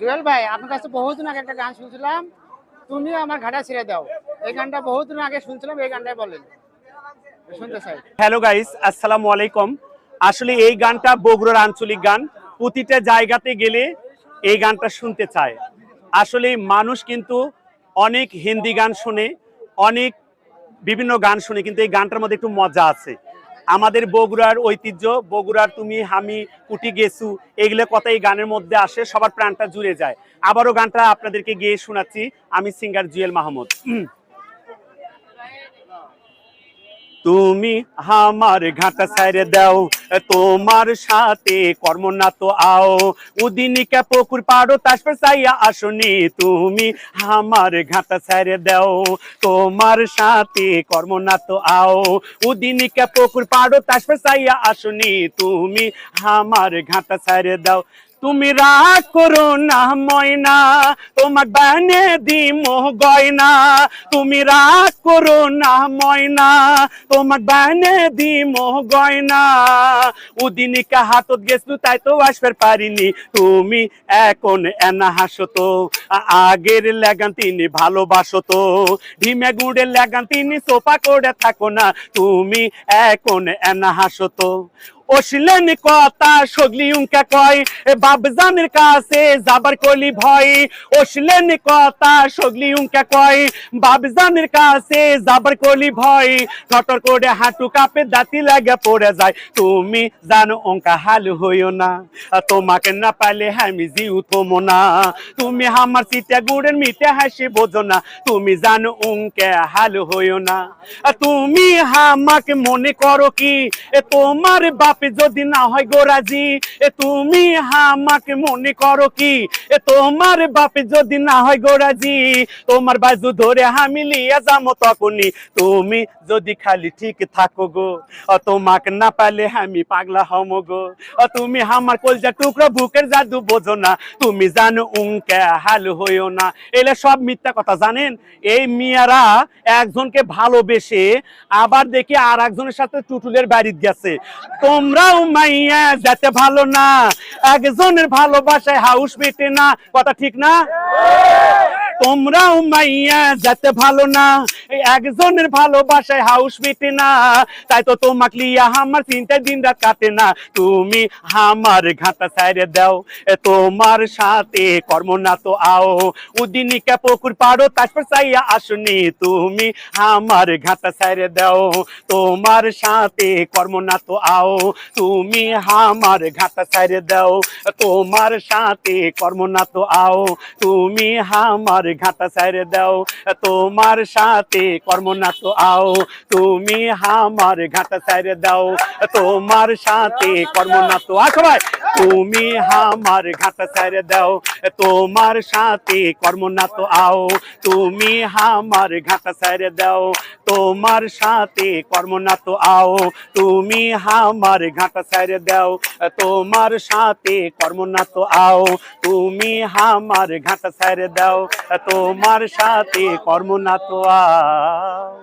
জুয়েল ভাই, আপনার কাছে বহুদিন আগে একটা গান শুনছিলাম। তুমি আমার ঘাটা ছেড়ে দাও। এই গানটা বহুদিন আগে শুনছিলাম, এই গানটাই বলেন। শুনতে চাই। হ্যালো গাইস আসসালামু আলাইকুম। আসলে এই গানটা বগুড়ার আঞ্চলিক গান। প্রতিটা জায়গাতে গেলে এই গানটা শুনতে চায়। আসলে মানুষ কিন্তু অনেক হিন্দি গান শুনে, অনেক বিভিন্ন গান শুনে, কিন্তু এই গানটার মধ্যে একটু মজা আছে। আমাদের বগুড়ার ঐতিহ্য, বগুড়ার তুমি হামি কুটি গেছু এগুলো কথা এই গানের মধ্যে আসে, সবার প্রাণটা জুড়ে যায়। আবারও গানটা আপনাদেরকে গিয়ে শোনাচ্ছি, আমি সিঙ্গার জুয়েল মাহমুদ। তুমি আমার ঘাটা সাইরে দাও, তোমার সাথে কর্ম না তো আও উদিনিকা পুকুর পাড়ো তাসপর সাইয়া আসনি তুমি আমার ঘাটা সাইরে দাও, তোমার সাথে কর্ম না তো আও উদিনিকা পুকুর পাড়ো তাসপর সাইয়া আসনি তুমি আমার ঘাটা সাইরে দাও। তুমি রাগ করো না, ময়না। তোমার বানে দি মোহ গয়না। তুমি রাগ করো না, ময়না। তোমার বানে দি মোহ গয়না উদিনিকা হাতত গেছলু, তাই তো আসবার পারিনি। তুমি এখন এনা হাসো তো আগের লাগান তিনি ভালোবাসো তো ঢিমে গুড়ের লাগান তিনি সোফা করে থাকো না। তুমি এখন এনা হাসো তো ওসলেন কথা সগলি উনকা কয় বাবজানের কাছে কলি ভয়। ওসলেন কথা সগলি উনকা কয় বাবজানের কাছে কলি ভয়। করে হাঁটু কাপে দাঁতি লাগে পড়ে যায়। তুমি জানো অঙ্কা হাল হইও না, তোমাকে না পাইলে আমি জিউ থমো না। তুমি আমার সিটে গুড়ের মিটে হাসি বোঝো না, তুমি জানো অঙ্কে হাল হইও না। তুমি আমাকে মনে করো কি তোমার বাপে যদি না হয় গোরাজি এ তুমি আমাকে মনে করো কি? এ তোমার বাপে যদি না হয় গোরাজি তোমার বাজু ধরে আমি লিয়া যাব তখনই। তুমি যদি খালি ঠিক থাকো গো ও তোমাকে না পালে আমি পাগলা হম গো। ও তুমি আমার কলজা টুকরো বুকের জাদু বোঝো না, তুমি জানো উনকে হাল হইও না। এলে সব মিথ্যা কথা জানেন? এই মিয়ারা একজনকে ভালোবেসে আবার দেখি আর একজনের সাথে টুটুলের বাড়িতে গেছে। তোমরাও মাইয়া যেতে ভালো না একজনের ভালোবাসায় হাউস পেটে না। কথা ঠিক না? তোমরাও মাইয়া, যেতে ভালো না একজনের ভালোবাসায় হাউস মেটে না। তাই তো তোমাকে লিয়া আমার চিন্তায় দিন রাত কাটে না। তুমি আমার ঘাটা সাইরে দাও তোমার সাথে কর্ম না তো আও। উদিনিকা পুকুর পাড়ো, তারপর চাইয়া আসনি তুমি আমার ঘাটা সাইরে দাও। তোমার সাথে কর্ম না তো আও, তুমি আমার ঘাটা দাও। তোমার সাথে কর্ম না তো আও, তুমি আমার ঘাটা সাইরে দাও, তোমার সাথে কর্ম না তো আও। তুমি হামার ঘাটা সাইরে দাও, তোমার সাথে কর্ম না তো আ সবাই তুমি আমার ঘাটা সাইরে দাও, তোমার সাথে কর্ম না তো আও। তুমি আমার ঘাটা সাইরে দাও, তোমার সাথে কর্ম না তো আও। তুমি আমার ঘাটা সাইরে দাও, তোমার সাথে কর্ম না তো আও। তুমি আমার ঘাটা সাইরে দাও, তোমার সাথে কর্ম না তো আও।